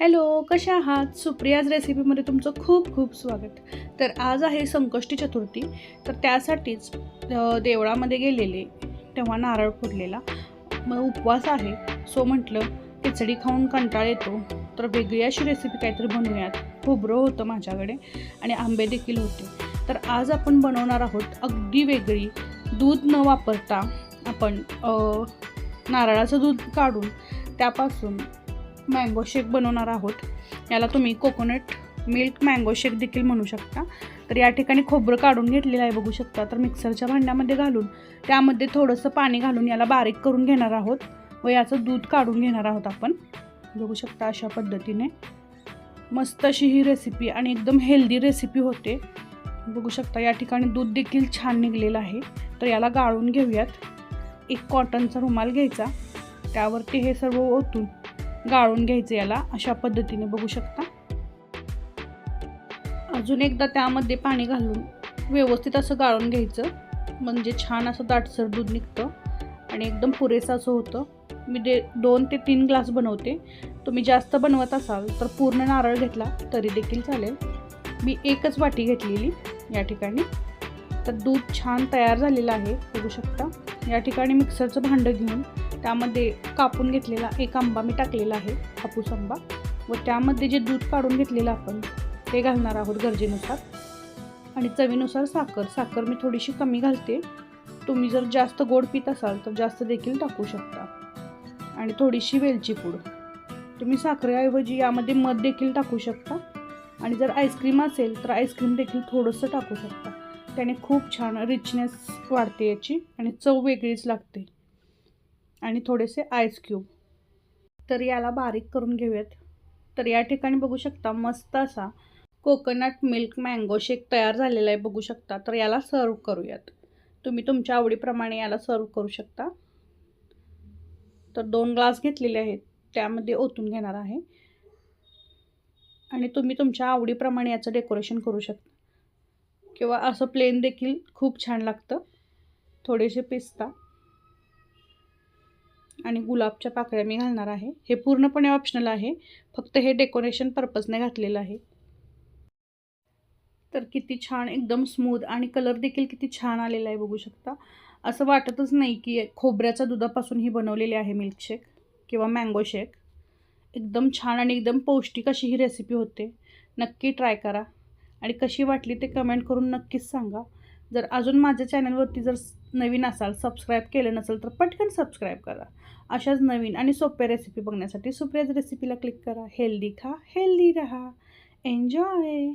Hello कशा आहात? सुप्रियाज रेसिपीमध्ये तुमचं खूप खूप स्वागत. तर आज आहे संकष्टी चतुर्थी. तर त्यासाठीच देवळामध्ये गेलेले तेव्हा नारळ फोडलेला. मग उपवास आहे. सो म्हटलं खिचडी खाऊन कंटाळ येतो. तर वेगळी अशी रेसिपी काहीतरी बनवूयात. खोबरं होतं माझ्याकडे आणि आंबे देखील होते. तर आज आपण बनवणार आहोत अगदी वेगळी. दूध न वापरता आपण नारळाचं दूध काढून त्यापासून मँगो शेक बनवणार आहोत. याला तुम्ही कोकोनट मिल्क मँगो शेक देखील म्हणू शकता. तर या ठिकाणी खोबरं काढून घेतलेलं आहे बघू शकता. तर मिक्सरच्या भांड्यामध्ये घालून त्यामध्ये थोडंसं पाणी घालून याला बारीक करून घेणार आहोत व याचं दूध काढून घेणार आहोत आपण. बघू शकता अशा पद्धतीने. मस्त अशी ही रेसिपी आणि एकदम हेल्दी रेसिपी होते. बघू शकता या ठिकाणी दूध देखील छान निघलेलं आहे. तर याला गाळून घेऊयात. एक कॉटनचा रुमाल घ्यायचा. त्यावरती हे सर्व ओतून गाळून घ्यायचं याला अशा पद्धतीने बघू शकता. अजून एकदा त्यामध्ये पाणी घालून व्यवस्थित असं गाळून घ्यायचं. म्हणजे छान असं दाटसर दूध निघतं आणि एकदम पुरेसं असं होतं. मी दे दोन ते तीन ग्लास बनवते. तुम्ही जास्त बनवत असाल तर पूर्ण नारळ घेतला तरी देखील चालेल. मी एकच वाटी घेतलेली या ठिकाणी. तर दूध छान तयार झालेलं आहे बघू शकता. या ठिकाणी मिक्सरचं भांडं घेऊन त्यामध्ये कापून घेतलेला एक आंबा मी टाकलेला आहे हापूस आंबा. व त्यामध्ये जे दूध काढून घेतलेलं आपण ते घालणार आहोत गरजेनुसार. आणि चवीनुसार साखर साखर मी थोडीशी कमी घालते. तुम्ही जर जास्त गोड पित असाल तर जास्त देखील टाकू शकता. आणि थोडीशी वेलची पूड. तुम्ही साखरेऐवजी यामध्ये मध देखील टाकू शकता. आणि जर आईस्क्रीम असेल तर आईस्क्रीम देखील थोडंसं टाकू शकता. त्याने खूप छान रिचनेस वाढते याची आणि चव वेगळीच लागते. आणि थोडेसे आईस क्यूब तर याला बारीक करून घेऊयात. तर या ठिकाणी बघू शकता मस्त असा कोकोनट मिल्क मँगो शेक तयार झालेला आहे बघू शकता. तर याला सर्व करूयात. तुम्ही तुमच्या आवडीप्रमाणे याला सर्व करू शकता. तर दोन ग्लास घेतलेले आहेत. त्यामध्ये ओतून घेणार आहे. आणि तुम्ही तुमच्या आवडीप्रमाणे याचं डेकोरेशन करू शकता. किंवा असं प्लेन देखील खूप छान लागतं. थोडेसे पिस्ता. आणि गुलाबच्या पाकळ्या मी घालणार आहे. हे पूर्णपणे ऑप्शनल आहे. फक्त हे डेकोरेशन पर्पजने घातलेलं आहे. तर किती छान एकदम स्मूथ आणि कलर देखील किती छान आलेला आहे बघू शकता. असं वाटतच नाही की खोबऱ्याच्या दुधापासून ही बनवलेली आहे मिल्कशेक किंवा मँगो शेक एकदम छान आणि एकदम पौष्टिक अशी ही रेसिपी होते. नक्की ट्राय करा. आणि कशी वाटली ते कमेंट करून नक्कीच सांगा. जर अजून माझ्या चॅनलवरती जर नवीन असाल सबस्क्राईब केलं नसेल तर पटकन सबस्क्राईब करा. अशाच नवीन आणि सोप्या रेसिपी बघण्यासाठी सुप्रियाज रेसिपीला क्लिक करा. हेल्दी खा हेल्दी राहा. एन्जॉय